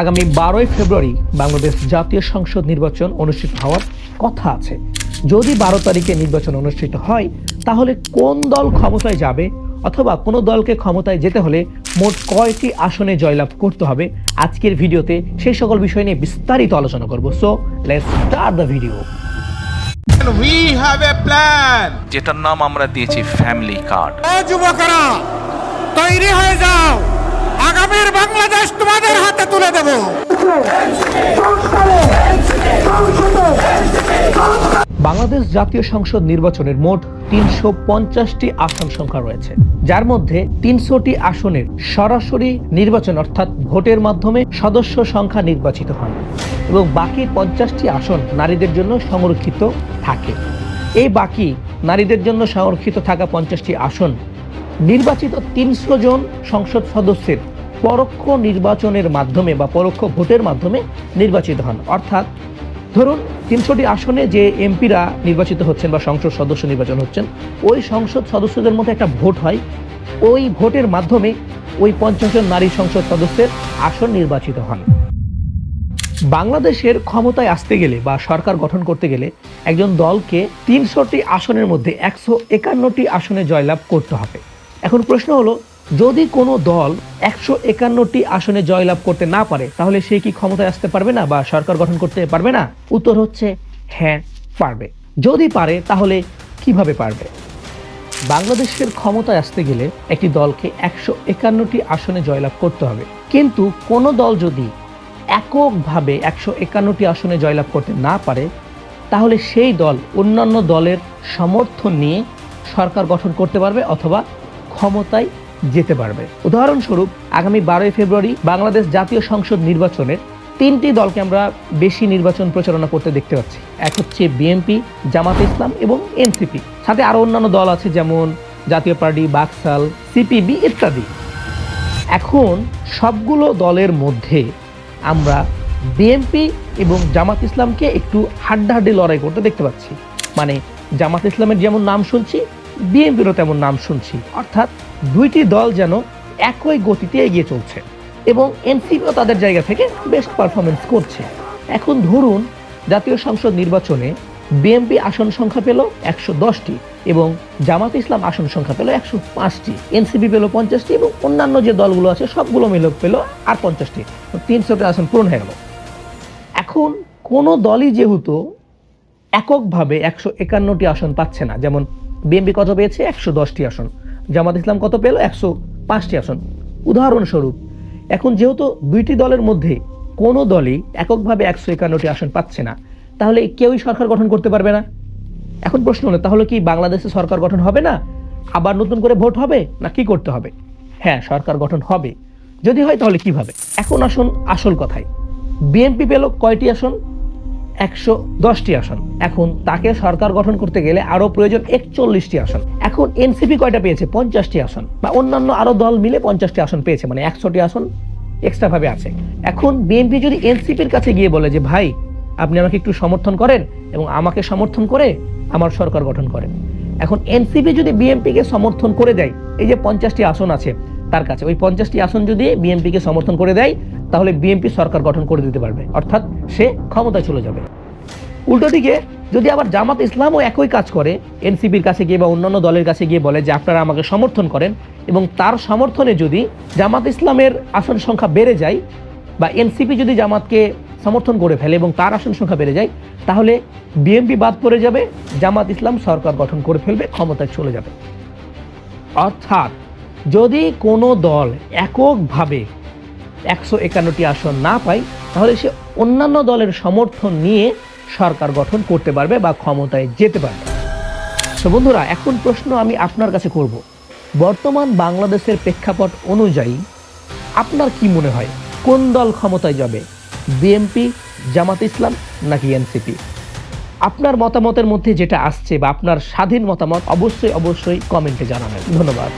আগামী বারোই ফেব্রুয়ারি বাংলাদেশ জাতীয় সংসদ নির্বাচন অনুষ্ঠিত হওয়ার কথা আছে। যদি বারো তারিখে নির্বাচন অনুষ্ঠিত হয় তাহলে কোন দল ক্ষমতায় যাবে অথবা কোনো দলকে ক্ষমতায় যেতে হলে মোট কয়টি আসনে জয়লাভ করতে হবে? আজকের ভিডিওতে সেই সকল বিষয় নিয়ে বিস্তারিত আলোচনা করব। So let's start the video We have a plan. যেটার নাম আমরা দিয়েছি ফ্যামিলি কার্ড যুবকেরা তৈরি হয়ে যাও। আগামীর বাংলাদেশ তোমাদের হাতে তুলে দেব। বাংলাদেশ জাতীয় সংসদ নির্বাচনের মোট তিনশো পঞ্চাশটি আসন সংখ্যা রয়েছে। যার মধ্যে তিনশোটি আসনের সরাসরি নির্বাচন অর্থাৎ ভোটের মাধ্যমে সদস্য সংখ্যা নির্বাচিত হয় এবং বাকি পঞ্চাশটি আসন নারীদের জন্য সংরক্ষিত থাকে। এই বাকি নারীদের জন্য সংরক্ষিত থাকা পঞ্চাশটি আসন নির্বাচিত তিনশো জন সংসদ সদস্যের পরোক্ষ নির্বাচনের মাধ্যমে বা পরোক্ষ ভোটের মাধ্যমে নির্বাচিত হন। অর্থাৎ ধরুন, তিনশোটি আসনে যে এমপিরা নির্বাচিত হচ্ছেন বা সংসদ সদস্য নির্বাচন হচ্ছেন, ওই সংসদ সদস্যদের মধ্যে একটা ভোট হয়। ওই ভোটের মাধ্যমে ওই পঞ্চাশ জন নারী সংসদ সদস্যের আসন নির্বাচিত হন। বাংলাদেশের ক্ষমতায় আসতে গেলে বা সরকার গঠন করতে গেলে একজন দলকে তিনশোটি আসনের মধ্যে একশো একান্নটি আসনে জয়লাভ করতে হবে। এখন প্রশ্ন হলো যদি কোনো দল একশো একান্নটি আসনে জয়লাভ করতে না পারে, তাহলে সে কি ক্ষমতায় আসতে পারবে না বা সরকার গঠন করতে পারবে না? উত্তর হচ্ছে হ্যাঁ পারবে। যদি পারে, তাহলে কীভাবে পারবে? বাংলাদেশের ক্ষমতায় আসতে গেলে একটি দলকে একশো একান্নটি আসনে জয়লাভ করতে হবে। কিন্তু কোনো দল যদি এককভাবে একশো একান্নটি আসনে জয়লাভ করতে না পারে, তাহলে সেই দল অন্যান্য দলের সমর্থন নিয়ে সরকার গঠন করতে পারবে অথবা ক্ষমতায় যেতে পারবে। উদাহরণস্বরূপ, আগামী বারোই ফেব্রুয়ারি বাংলাদেশ জাতীয় সংসদ নির্বাচনের তিনটি দলকে আমরা বেশি নির্বাচন প্রচারণা করতে দেখতে পাচ্ছি। এক হচ্ছে বিএনপি, জামাত ইসলাম এবং এনসিপি। সাথে আরও অন্যান্য দল আছে যেমন জাতীয় পার্টি, বাকসাল, সিপিবি ইত্যাদি। এখন সবগুলো দলের মধ্যে আমরা বিএনপি এবং জামাত ইসলামকে একটু হাড্ডাহাড্ডি লড়াই করতে দেখতে পাচ্ছি। মানে জামাত ইসলামের যেমন নাম শুনছি, বিএনপিরও তেমন নাম শুনছি। অর্থাৎ দুইটি দল যেন একই গতিতে এগিয়ে চলছে এবং এনসিপিও তাদের জায়গা থেকে বেস্ট পারফরমেন্স করছে। এখন ধরুন, জাতীয় সংসদ নির্বাচনে বিএমপি আসন সংখ্যা পেল একশো দশটি এবং জামাত ইসলাম আসন সংখ্যা পেল একশো পাঁচটি। এনসিপি পেল পঞ্চাশটি এবং অন্যান্য যে দলগুলো আছে, সবগুলো মিলে পেল আর পঞ্চাশটি। তিনশোটি আসন পূরণ হয়ে গেল। এখন কোনো দলই যেহেতু এককভাবে একশো একান্নটি আসন পাচ্ছে না, যেমন বিএনপি কত পেয়েছে? একশো দশটি আসন। জামাত ইসলাম কত পেল? একশো পাঁচটি আসন। উদাহরণস্বরূপ, এখন যেহেতু দুইটি দলের মধ্যে কোনো দলই এককভাবে একশো একান্নটি আসন পাচ্ছে না, তাহলে কেউই সরকার গঠন করতে পারবে না? এখন প্রশ্ন হলো, তাহলে কি বাংলাদেশে সরকার গঠন হবে না? আবার নতুন করে ভোট হবে না কি করতে হবে? হ্যাঁ সরকার গঠন হবে। যদি হয় তাহলে কীভাবে? এখন আসুন আসল কথায়। বিএনপি পেল কয়টি আসন? একশো দশটি আসন। এখন তাকে সরকার গঠন করতে গেলে আরও প্রয়োজন একচল্লিশটি আসন। এখন এনসিপি কয়টা পেয়েছে? পঞ্চাশটি আসন। বা অন্যান্য আরও দল মিলে পঞ্চাশটি আসন পেয়েছে মানে একশোটি আসন এক্সট্রা ভাবে আছে। এখন বিএনপি যদি এনসিপির কাছে গিয়ে বলে যে, ভাই, আপনি আমাকে একটু সমর্থন করেন এবং আমাকে সমর্থন করে আমার সরকার গঠন করেন। এখন এনসিপি যদি বিএনপিকে সমর্থন করে দেয়, এই যে পঞ্চাশটি আসন আছে তার কাছে, ওই পঞ্চাশটি আসন যদি বিএনপিকে সমর্থন করে দেয় তাহলে বিএনপি সরকার গঠন করে দিতে পারবে। অর্থাৎ সে ক্ষমতায় চলে যাবে। উল্টো দিকে, যদি আবার জামাত ইসলামও একই কাজ করে এনসিপির কাছে গিয়ে বা অন্যান্য দলের কাছে গিয়ে বলে যে আপনারা আমাকে সমর্থন করেন এবং তার সমর্থনে যদি জামাত ইসলামের আসন সংখ্যা বেড়ে যায় বা এনসিপি যদি জামাতকে সমর্থন করে ফেলে এবং তার আসন সংখ্যা বেড়ে যায়, তাহলে বিএনপি বাদ পড়ে যাবে, জামাত ইসলাম সরকার গঠন করে ফেলবে, ক্ষমতায় চলে যাবে। অর্থাৎ যদি কোনো দল এককভাবে একশো একান্নটি আসন না পায়, তাহলে সে অন্যান্য দলের সমর্থন নিয়ে সরকার গঠন করতে পারবে বা ক্ষমতায় যেতে পারবে। তো বন্ধুরা, এখন প্রশ্ন আমি আপনার কাছে করব। বর্তমান বাংলাদেশের প্রেক্ষাপট অনুযায়ী আপনার কি মনে হয়, কোন দল ক্ষমতায় যাবে, বিএনপি, জামাত ইসলাম নাকি এনসিপি? আপনার মতামতের মধ্যে যেটা আসছে বা আপনার স্বাধীন মতামত অবশ্যই অবশ্যই কমেন্টে জানাবেন। ধন্যবাদ।